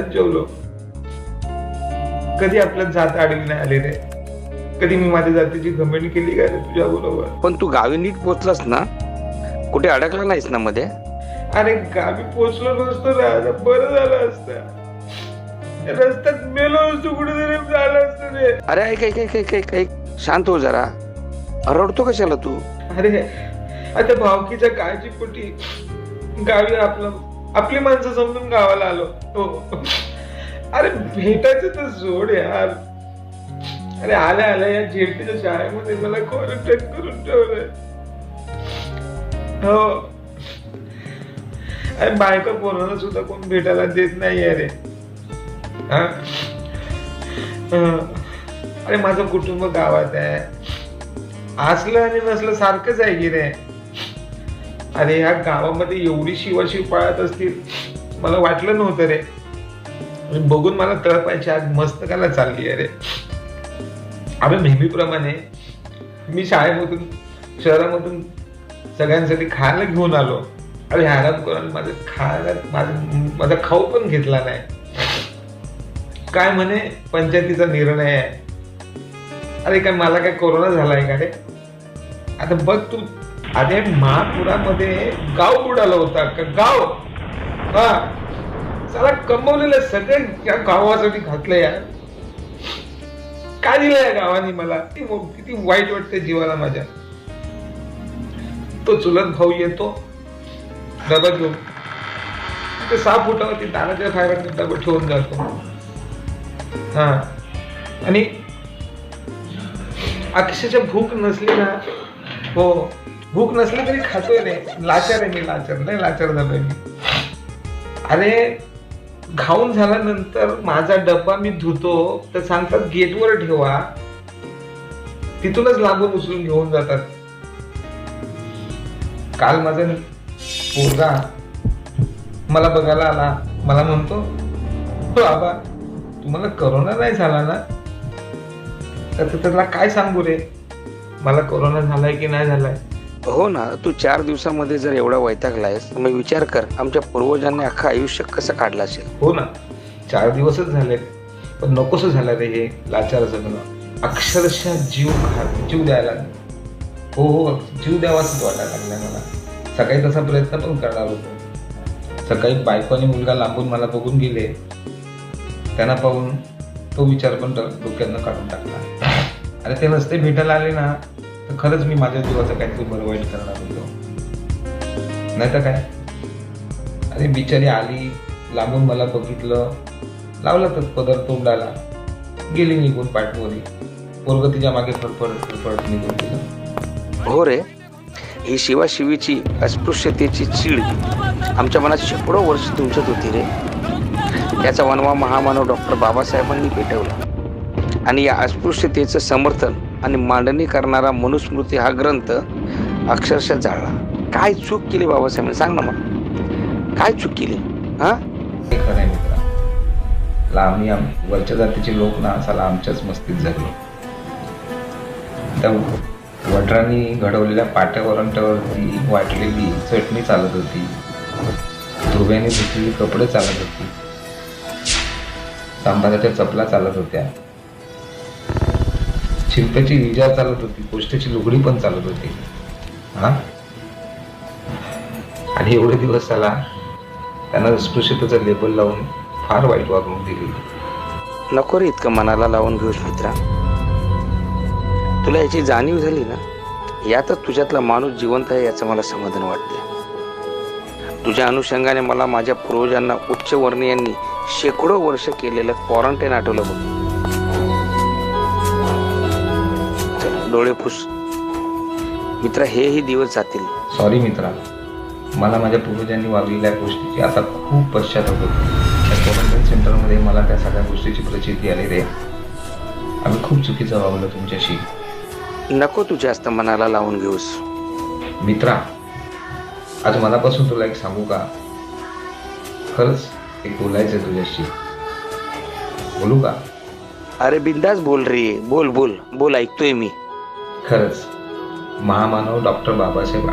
जेवलो. कधी आपल्यात जात आडवी नाही आले रे कधी मी माझ्या जातीची घमेंट केली का तुझ्या बरोबर? पण तू गावी नीट पोचलास ना? कुठे अडकला नाहीस ना मध्ये? अरे गावी पोचलो नसतो रे आता बरं झालं असतं. रस्त्यात मेलो असतो कुठेतरी झालं असतं रे. अरे ऐक ऐक ऐक ऐक ऐक ऐक. शांत हो जरा. रडतो कशाला तू? अरे आता भावकीच्या काळजीपोटी गावी आपलं आपली माणसं समजून गावाला आलो. हो. अरे भेटायचं तर जोड यार. अरे आल्या आल्या या झेडपीच्या शाळेमध्ये मला क्वारंटाईन करून ठेवलंय. हो. अरे बायका पोरांना सुद्धा कोण भेटायला देत नाही अरे हा? अरे माझं कुटुंब गावात आहे. असलं आणि नसलं सारखंच आहे की रे अरे ह्या गावामध्ये एवढी शिवाशिव पाळत असतील मला वाटलं नव्हतं रे. बघून मला तळपायची आज मस्तकाला चालली अरे अरे नेहमीप्रमाणे मी शाळेमधून शहरामधून सगळ्यांसाठी खायला घेऊन आलो. अरे आराम करून माझं खायला माझं माझा खाऊ पण घेतला नाही. काय म्हणे पंचायतीचा निर्णय आहे. अरे काय मला काय कोरोना झालाय का रे? आता बघ तू अरे महापुरामध्ये गाव बुडाला होता का गाव? हा. चला कमवलेलं सगळं या गावासाठी घातलं यार काय दिलं या गावाने मला? किती किती वाईट वाटते जीवाला माझ्या. तो चुलत भाऊ येतो. डबा घेऊन. ते सहा फुटावरती दाराच्या बाहेर डबा ठेवून जातो. हा. आणि अक्षरशः भूक नसली ना हो. भूक नसली तरी खातोय रे. लाचार आहे मी लाचार. नाही लाचार झालोय मी. अरे घाऊन झाल्यानंतर माझा डब्बा मी धुतो तर सांगतात गेटवर ठेवा. तिथूनच लांबून उचलून घेऊन जातात. काल माझा पोरगा मला बघायला आला. मला म्हणतो "हो बाबा तुम्हाला करोना नाही झाला ना? तर त्याला काय सांगू रे? मला कोरोना झालाय की नाही झालाय? हो ना तू चार दिवसामध्ये जर एवढा वैतागलायस मग विचार कर आमच्या पूर्वजांनी अख्खं आयुष्य कसं काढलं असेल? हो ना. चार दिवसच झाले पण नकोस झालं रे हे लाचार जगणं. अक्षरशः जीव खा जीव द्यायला हो हो जीव द्यावाच वाटायला लागला मला. सकाळी तसा प्रयत्न पण करणार होतो. सकाळी बायको आणि मुलगा लांबून मला बघून गेले. त्यांना पाहून तो विचार पण डो- डोक्यातनं काढून टाकला. अरे ते रस्ते भेटायला आले ना तर खरंच मी माझ्या जीवाचं काहीतरी बरं वाईट करणार होतो. नाही तर काय? अरे बिचारी आली लांबून मला बघितलं. लावला तर पदर तोंडाला. गेली निघून पाठवली पोरग तिच्यामागे फडफड फडफड निघून गेलं. हो रे. ही शिवाशिवीची अस्पृश्यतेची चीड आमच्या मनात शेकडो वर्ष तुमच्यात होती रे. याचा वनवा महामानव डॉक्टर बाबासाहेबांनी पेटवला. आणि या अस्पृश्यतेचं समर्थन आणि मांडणी करणारा मनुस्मृती हा ग्रंथ अक्षरशः जाळला. काय चूक केली बाबासाहेबांनी म्हणजे सांग ना मग काय चूक केली? हा? हे खरं आहे आम्ही वरच्या जातीचे लोक ना असाला आमच्याच मस्तीत जगलो. त्या वटरांनी घडवलेल्या पाट्या वरंट्यावरती वाटलेली चटणी चालत होती. धुव्याने धुतलेली कपडे चालत होती. सांबाराच्या चपला चालत होत्या. शिल्पाची विजा चालत होती पोस्टाची लुगडी पण चालत होती. हा? आणि एवढे दिवस त्याला त्यांना अस्पृश्यतेचं लेबल लावून फार वाईट वागणूक दिली. नको रे इतकं मनाला लावून घेऊस मित्रा तुला याची जाणीव झाली ना यातच तुझ्यातला माणूस जिवंत आहे याचं मला समाधान वाटते तुझ्या अनुषंगाने मला माझ्या पूर्वजांना उच्च वर्णीयांनी शेकडो वर्ष केलेलं क्वारंटाईन आठवलं बघ. डोळे फुस. मित्रा हेही दिवस जातील. सॉरी मित्रा. मला माझ्या पूर्वजांनी वागलेल्या गोष्टीची आता खूप पश्चाताप होतो. त्या क्वारंटाईन सेंटरमध्ये मला त्या सगळ्या गोष्टीची प्रचिती आली रे. आम्ही खूप चुकीचं वागलो तुमच्याशी. नको तू जास्त मनाला लावून घेऊस. मित्रा आज मनापासून तुला एक सांगू का? खरंच एक बोलायचं आहे तुझ्याशी. बोलू का? अरे बिंदास बोल रे. बोल बोल. बोल ऐकतोय मी. खरंच. महामानव डॉक्टर बाबासाहेब